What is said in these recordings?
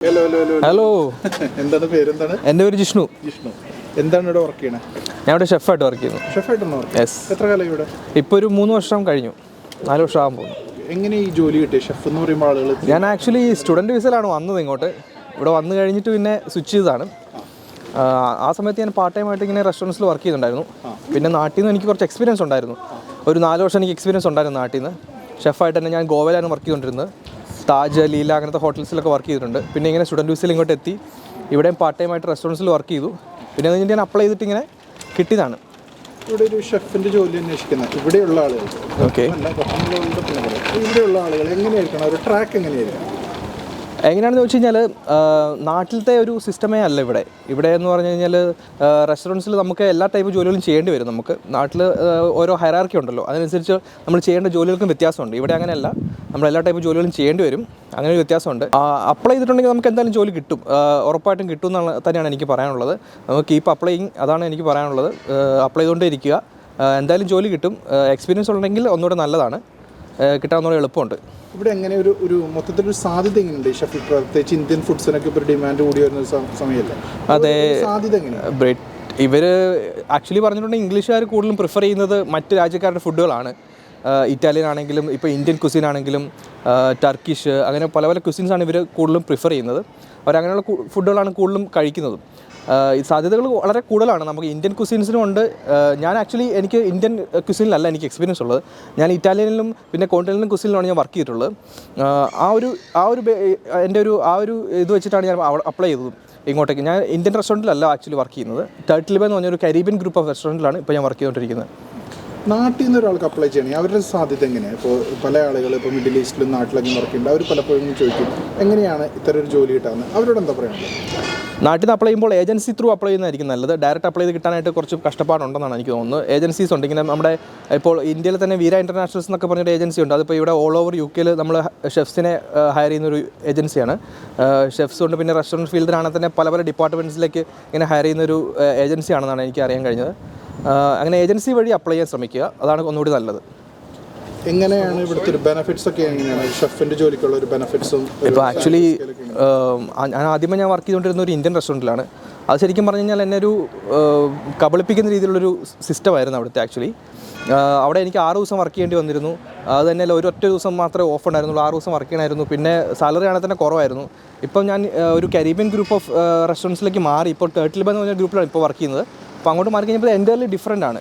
Hello hello hello പേര് എന്താണ് പേരെന്താണ്? എന്റെ പേര് ജിഷ്ണു. ജിഷ്ണു. എന്താണ് ഇവിടെ വർക്ക് ചെയ്യണേ? ഞാൻ ഇവിടെ ഷെഫായിട്ട് വർക്ക് ചെയ്യുന്നു. ഷെഫായിട്ടാണ് യെസ് എത്ര കാലം ഇവിടെ? ഇപ്പോൾ ഒരു മൂന്ന് വർഷം കഴിഞ്ഞു. നാല് വർഷം ആകാൻ പോകുന്നു. എങ്ങനെ ഈ ജോലി കിട്ടിയ? ഷെഫ് എന്ന് പറയുമ്പോൾ ആളുകൾ ഞാൻ ആക്ച്വലി സ്റ്റുഡന്റ് വിസയിലാണ് വന്നത് ഇങ്ങോട്ട്. ഇവിടെ വന്നു കഴിഞ്ഞിട്ട് പിന്നെ സ്വിച്ച് ചെയ്തതാണ്. ആ, ആ സമയത്ത് ഞാൻ പാർട്ട് ടൈം ആയിട്ട് ഇങ്ങനെ റെസ്റ്റോറന്റ്സിൽ വർക്ക് ചെയ്യുന്നുണ്ടായിരുന്നു പിന്നെ നാട്ടിൽ നിന്ന് എനിക്ക് കുറച്ച് എക്സ്പീരിയൻസ് ഉണ്ടായിരുന്നു. ഒരു നാല് വർഷം എനിക്ക് എക്സ്പീരിയൻസ് ഉണ്ടായിരുന്നു നാട്ടിൽ നിന്ന് ഷെഫായിട്ട് തന്നെ ഞാൻ ഗോവയിലാണ് വർക്ക് ചെയ്തുകൊണ്ടിരുന്നത് താജ് ലീല അങ്ങനത്തെ ഹോട്ടൽസിലൊക്കെ വർക്ക് ചെയ്തിട്ടുണ്ട്. പിന്നെ ഇങ്ങനെ സ്റ്റുഡന്റ് വിസയിൽ ഇങ്ങോട്ട് എത്തി. ഇവിടെയും പാർട്ട് ടൈം ആയിട്ട് റെസ്റ്റോറന്റ്സിൽ വർക്ക് ചെയ്തു. പിന്നെ അത് ഞാൻ അപ്ലൈ ചെയ്തിട്ട് ഇങ്ങനെ കിട്ടിയതാണ്. ഇവിടെ ഒരു ഷെഫിന്റെ ജോലി അന്വേഷിക്കുന്ന ഇവിടെയുള്ള ആളുകൾ. ഓക്കെ. ഇവിടെയുള്ള ആളുകൾ എങ്ങനെയായിരിക്കണം? ഒരു ട്രാക്ക് എങ്ങനെയായിരിക്കും എങ്ങനെയാണെന്ന് വെച്ച് കഴിഞ്ഞാൽ നാട്ടിലത്തെ ഒരു സിസ്റ്റമേ അല്ല ഇവിടെ. ഇവിടെ എന്ന് പറഞ്ഞു കഴിഞ്ഞാൽ റെസ്റ്റോറന്റ്സിൽ നമുക്ക് എല്ലാ ടൈപ്പ് ജോലികളും ചെയ്യേണ്ടി വരും നമുക്ക്. നാട്ടിൽ ഓരോ ഹൈറാർക്കി ഉണ്ടല്ലോ. അതിനനുസരിച്ച് നമ്മൾ ചെയ്യേണ്ട ജോലികൾക്കും വ്യത്യാസമുണ്ട്. ഇവിടെ അങ്ങനെയല്ല. നമ്മൾ എല്ലാ ടൈപ്പ് ജോലികളും ചെയ്യേണ്ടി വരും. അങ്ങനെ ഒരു വ്യത്യാസമുണ്ട്. അപ്ലൈ ചെയ്തിട്ടുണ്ടെങ്കിൽ നമുക്ക് എന്തായാലും ജോലി കിട്ടും. ഉറപ്പായിട്ടും കിട്ടും എന്നാണ് തന്നെയാണ് എനിക്ക് പറയാനുള്ളത്. നമുക്ക് കീപ്പ് അപ്ലൈയിങ് അതാണ് എനിക്ക് പറയാനുള്ളത്. അപ്ലൈ ചെയ്തുകൊണ്ടേ ഇരിക്കുക എന്തായാലും ജോലി കിട്ടും. എക്സ്പീരിയൻസ് ഉണ്ടെങ്കിൽ ഒന്നുകൂടെ നല്ലതാണ്. കിട്ടാൻ ഒന്നുകൂടെ എളുപ്പമുണ്ട്. ഇവിടെ എങ്ങനെ ഒരു ഒരു മൊത്തത്തിലൊരു സാധ്യത എങ്ങനെയുണ്ട് ഷഫീഖ് പ്രത്യേകിച്ച് ഇന്ത്യൻ ഫുഡ്സിനൊക്കെ ഇപ്പോൾ ഡിമാൻഡ് കൂടി വരുന്ന സമയമല്ലേ അതെ. സാധ്യത എങ്ങനെയാണ് ബ്രെഡ് ഇവർ ആക്ച്വലി പറഞ്ഞിട്ടുണ്ടെങ്കിൽ ഇംഗ്ലീഷുകാർ കൂടുതലും പ്രിഫർ ചെയ്യുന്നത് മറ്റ് രാജ്യക്കാരുടെ ഫുഡുകളാണ് ഇറ്റാലിയൻ ആണെങ്കിലും ഇപ്പോൾ ഇന്ത്യൻ കുസിൻ ആണെങ്കിലും ടർക്കിഷ് അങ്ങനെ പല പല ആണ് ഇവർ കൂടുതലും പ്രിഫർ ചെയ്യുന്നത്. അവരങ്ങനെയുള്ള ഫുഡുകളാണ് കൂടുതലും കഴിക്കുന്നതും. സാധ്യതകൾ വളരെ കൂടുതലാണ്. നമുക്ക് ഇന്ത്യൻ കുസിൻസിനും ഉണ്ട്. ഞാൻ ആക്ച്വലി എനിക്ക് ഇന്ത്യൻ കുസിനിലല്ല എനിക്ക് എക്സ്പീരിയൻസ് ഉള്ളത്. ഞാൻ ഇറ്റാലിയനിലും പിന്നെ കോണ്ടിനും കുസിനിലാണ് ഞാൻ വർക്ക് ചെയ്തിട്ടുള്ളത്. ആ ഒരു ആ ഒരു എന്റെ ഒരു ആ ഒരു ഇത് വെച്ചിട്ടാണ് ഞാൻ അപ്ലൈ ചെയ്തത് ഇങ്ങോട്ടേക്ക്. ഞാൻ ഇന്ത്യൻ റെസ്റ്റോറന്റിലല്ല ആക്ച്വലി വർക്ക് ചെയ്യുന്നത്. തേർട്ടിലിബ എന്ന് പറഞ്ഞൊരു കരീബിയൻ ഗ്രൂപ്പ് ഓഫ് റെസ്റ്റോറന്റിലാണ് ഇപ്പോൾ ഞാൻ വർക്ക് ചെയ്തുകൊണ്ടിരിക്കുന്നത്. നാട്ടിൽ നിന്ന് ഒരാൾക്ക് അപ്ലൈ ചെയ്യണേ അവരുടെ സാധ്യത എങ്ങനെയാണ് ഇപ്പോൾ പല ആളുകൾ ഇപ്പോൾ മിഡിൽ ഈസ്റ്റിലും നാട്ടിലൊക്കെ വർക്ക് അവർ പലപ്പോഴും ചോദിക്കും എങ്ങനെയാണ് ഇത്തരം ഒരു ജോലി കിട്ടാമെന്ന് അവരോട് എന്താ പറയുക നാട്ടിൽ നിന്ന് അപ്ലൈ ചെയ്യുമ്പോൾ ഏജൻസി ത്രൂ അപ്ലൈ ചെയ്യുന്നതായിരിക്കും നല്ലത്. ഡയറക്റ്റ് അപ്ലൈ ചെയ്ത് കിട്ടാനായിട്ട് കുറച്ച് കഷ്ടപ്പാടുണ്ടെന്നാണ് എനിക്ക് തോന്നുന്നത്. ഏജൻസീസ് ഉണ്ട്. ഇങ്ങനെ നമ്മുടെ ഇപ്പോൾ ഇന്ത്യയിൽ തന്നെ വീര ഇന്റർനാഷണൽസ് എന്നൊക്കെ പറഞ്ഞൊരു ഏജൻസി ഉണ്ട്. അതിപ്പോൾ ഇവിടെ ഓൾ ഓവർ യു കെയിൽ നമ്മൾ ഷെഫ്സിനെ ഹയർ ചെയ്യുന്ന ഒരു ഏജൻസിയാണ് ഷെഫ്സ് ഉണ്ട്. പിന്നെ റെസ്റ്റോറന്റ് ഫീൽഡിലാണെങ്കിൽ തന്നെ പല പല ഡിപ്പാർട്ട്മെന്റ്സിലേക്ക് ഇങ്ങനെ ഹയർ ചെയ്യുന്ന ഒരു ഏജൻസിയാണെന്നാണ് എനിക്ക് അറിയാൻ കഴിഞ്ഞത്. അങ്ങനെ ഏജൻസി വഴി അപ്ലൈ ചെയ്യാൻ ശ്രമിക്കുക. അതാണ് ഒന്നുകൂടി നല്ലത്. എങ്ങനെയാണ് ഇവിടുത്തെ ഒരു ബെനിഫിറ്റ്സ് ഒക്കെ എങ്ങനെയാണ്? ഷെഫിന്റെ ജോലിക്കുള്ള ഒരു ബെനിഫിറ്റ്സും ഇപ്പോൾ ആക്ച്വലി ഞാൻ ആദ്യമേ ഞാൻ വർക്ക് ചെയ്തുകൊണ്ടിരുന്ന ഒരു ഇന്ത്യൻ റെസ്റ്റോറന്റിലാണ് അത് ശരിക്കും പറഞ്ഞു കഴിഞ്ഞാൽ എന്നെ ഒരു കബളിപ്പിക്കുന്ന രീതിയിലുള്ളൊരു സിസ്റ്റമായിരുന്നു അവിടുത്തെ ആക്ച്വലി അവിടെ എനിക്ക് ആറ് ദിവസം വർക്ക് ചെയ്യേണ്ടി വന്നിരുന്നു. അത് തന്നെ അല്ല ഒരു ഒറ്റ ദിവസം മാത്രമേ ഓഫ് ഉണ്ടായിരുന്നുള്ളൂ. ആറ് ദിവസം വർക്ക് ചെയ്യണമായിരുന്നു. പിന്നെ സാലറി ആണെങ്കിൽ തന്നെ കുറവായിരുന്നു. ഇപ്പം ഞാൻ ഒരു കരീബിയൻ ഗ്രൂപ്പ് ഓഫ് റെസ്റ്റോറൻസിലേക്ക് മാറി. ഇപ്പോൾ ടേർട്ടിൽ ബെന്ന് എന്ന് പറഞ്ഞ ഗ്രൂപ്പിലാണ് ഇപ്പോൾ വർക്ക് ചെയ്യുന്നത്. അപ്പോൾ അങ്ങോട്ട് മാറി കഴിഞ്ഞപ്പോൾ എന്റയർലി ഡിഫറെന്റ് ആണ്.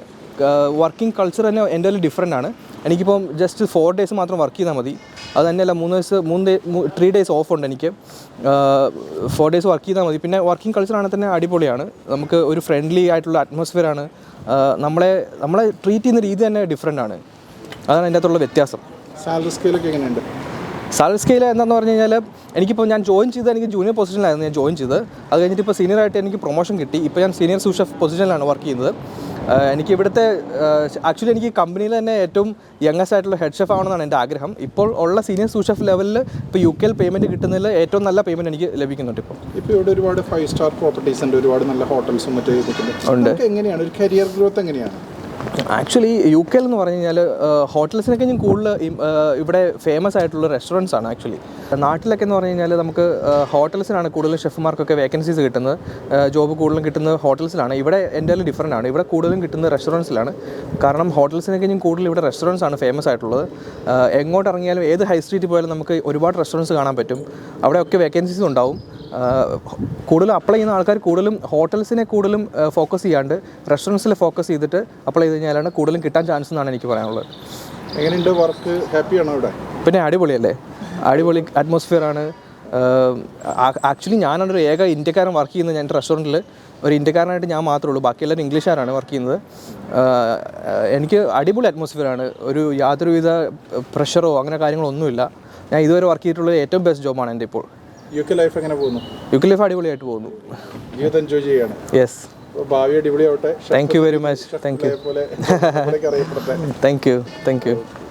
വർക്കിംഗ് കൾച്ചർ തന്നെ എന്റയർലി ഡിഫറെന്റ് ആണ്. എനിക്കിപ്പം ജസ്റ്റ് ഫോർ ഡേയ്സ് മാത്രം വർക്ക് ചെയ്താൽ മതി. അത് തന്നെയല്ല മൂന്ന് ദിവസം മൂന്ന് ഡേ ത്രീ ഡേയ്സ് ഓഫ് ഉണ്ട് എനിക്ക്. ഫോർ ഡേയ്സ് വർക്ക് ചെയ്താൽ മതി. പിന്നെ വർക്കിംഗ് കൾച്ചർ ആണെങ്കിൽ തന്നെ അടിപൊളിയാണ്. നമുക്ക് ഒരു ഫ്രണ്ട്ലി ആയിട്ടുള്ള അറ്റ്മോസ്ഫിയർ ആണ്. നമ്മളെ നമ്മളെ ട്രീറ്റ് ചെയ്യുന്ന രീതി തന്നെ ഡിഫറെന്റ് ആണ്. അതാണ് അതിന്റെ അകത്തുള്ള വ്യത്യാസം. സാലറി സ്കെയിലൊക്കെ എങ്ങനെയുണ്ട്? സാലറി സ്കെയിൽ എന്താണെന്ന് പറഞ്ഞു കഴിഞ്ഞാൽ എനിക്കിപ്പോൾ ഞാൻ ജോയിൻ ചെയ്ത് എനിക്ക് ജൂനിയർ പൊസിഷനിലായിരുന്നു ഞാൻ ജോയിൻ ചെയ്ത്. അത് കഴിഞ്ഞിട്ട് ഇപ്പോൾ സീനിയർ ആയിട്ട് എനിക്ക് പ്രൊമോഷൻ കിട്ടി. ഇപ്പോൾ ഞാൻ സീനിയർ സൂഷ് പൊസിഷനിലാണ് വർക്ക് ചെയ്യുന്നത്. എനിക്ക് ഇവിടുത്തെ ആക്ച്വലി എനിക്ക് കമ്പനിയിൽ തന്നെ ഏറ്റവും യങ്ങസ്റ്റ് ആയിട്ടുള്ള ഹെഡ് ഷെഫ് ആവണമെന്നാണ് എന്റെ ആഗ്രഹം. ഇപ്പോൾ ഉള്ള സീനിയർ സൂഷഫ് ലെവലിൽ ഇപ്പോൾ യു കെയിൽ പേയ്മെന്റ് കിട്ടുന്നതിൽ ഏറ്റവും നല്ല പേയ്മെന്റ് എനിക്ക് ലഭിക്കുന്നുണ്ട് ഇപ്പോൾ ഇപ്പോൾ ഇവിടെ ഒരുപാട് ഫൈവ് സ്റ്റാർ പ്രോപ്പർട്ടീസ് ഉണ്ട്. ഒരുപാട് നല്ല ഹോട്ടൽസും മറ്റേ ഉണ്ട്. എങ്ങനെയാണ്? ഒരു കരിയർ ഗ്രോത്ത് എങ്ങനെയാണ്? ആക്ച്വലി യു കെയിൽ എന്ന് പറഞ്ഞു കഴിഞ്ഞാൽ ഹോട്ടൽസിനൊക്കെ ഞാൻ കൂടുതൽ ഇവിടെ ഫേമസ് ആയിട്ടുള്ള റെസ്റ്റോറന്റ്സ് ആണ് ആക്ച്വലി നാട്ടിലൊക്കെ എന്ന് പറഞ്ഞു കഴിഞ്ഞാൽ നമുക്ക് ഹോട്ടൽസിനാണ് കൂടുതൽ ഷെഫ്മാർക്കൊക്കെ വേക്കൻസീസ് കിട്ടുന്നത്. ജോബ് കൂടുതലും കിട്ടുന്നത് ഹോട്ടൽസിലാണ് ഇവിടെ എന്റെ ഡിഫറെന്റ് ആണ്. ഇവിടെ കൂടുതലും കിട്ടുന്നത് റെസ്റ്റോറൻസിലാണ് കാരണം ഹോട്ടൽസിനൊക്കെ ഞാൻ കൂടുതൽ ഇവിടെ റെസ്റ്റോറന്റ്സ് ആണ് ഫേമസ് ആയിട്ടുള്ളത്. എങ്ങോട്ട് ഇറങ്ങിയാലും ഏത് ഹൈ സ്ട്രീറ്റിൽ പോയാലും നമുക്ക് ഒരുപാട് റെസ്റ്റോറന്റ്സ് കാണാൻ പറ്റും. അവിടെയൊക്കെ വേക്കൻസീസ് ഉണ്ടാവും. കൂടുതലും അപ്ലൈ ചെയ്യുന്ന ആൾക്കാർ കൂടുതലും ഹോട്ടൽസിനെ കൂടുതലും ഫോക്കസ് ചെയ്യാണ്ട് റെസ്റ്റോറൻസിൽ ഫോക്കസ് ചെയ്തിട്ട് അപ്ലൈ ചെയ്ത് കഴിഞ്ഞാലാണ് കൂടുതലും കിട്ടാൻ ചാൻസ് എന്നാണ് എനിക്ക് പറയാനുള്ളത്. എങ്ങനെയുണ്ട് വർക്ക് ഹാപ്പിയാണോ ഇവിടെ പിന്നെ അടിപൊളിയല്ലേ? അടിപൊളി അറ്റ്മോസ്ഫിയർ ആണ്. ആക്ച്വലി ഞാനൊരു ഏക ഇന്ത്യക്കാരൻ വർക്ക് ചെയ്യുന്നത് ഞാൻ റെസ്റ്റോറന്റിൽ ഒരു ഇന്ത്യക്കാരനായിട്ട് ഞാൻ മാത്രമേ ഉള്ളൂ. ബാക്കി എല്ലാവരും ഇംഗ്ലീഷുകാരാണ് വർക്ക് ചെയ്യുന്നത്. എനിക്ക് അടിപൊളി അറ്റ്മോസ്ഫിയർ ആണ്. ഒരു യാതൊരുവിധ പ്രഷറോ അങ്ങനെ കാര്യങ്ങളൊന്നുമില്ല ഞാൻ ഇതുവരെ വർക്ക് ചെയ്തിട്ടുള്ള ഏറ്റവും ബെസ്റ്റ് ജോബാണ് എന്റെ ഇപ്പോൾ. യു കെ ലൈഫ് എങ്ങനെ പോകുന്നു? യു കെ ലൈഫ് അടിപൊളിയായിട്ട് പോകുന്നു. ജീവിതം എൻജോയ് ചെയ്യാണ് യെസ് ഭാവി അടിപൊളിയാവട്ടെ. Thank you very much thank you thank you thank you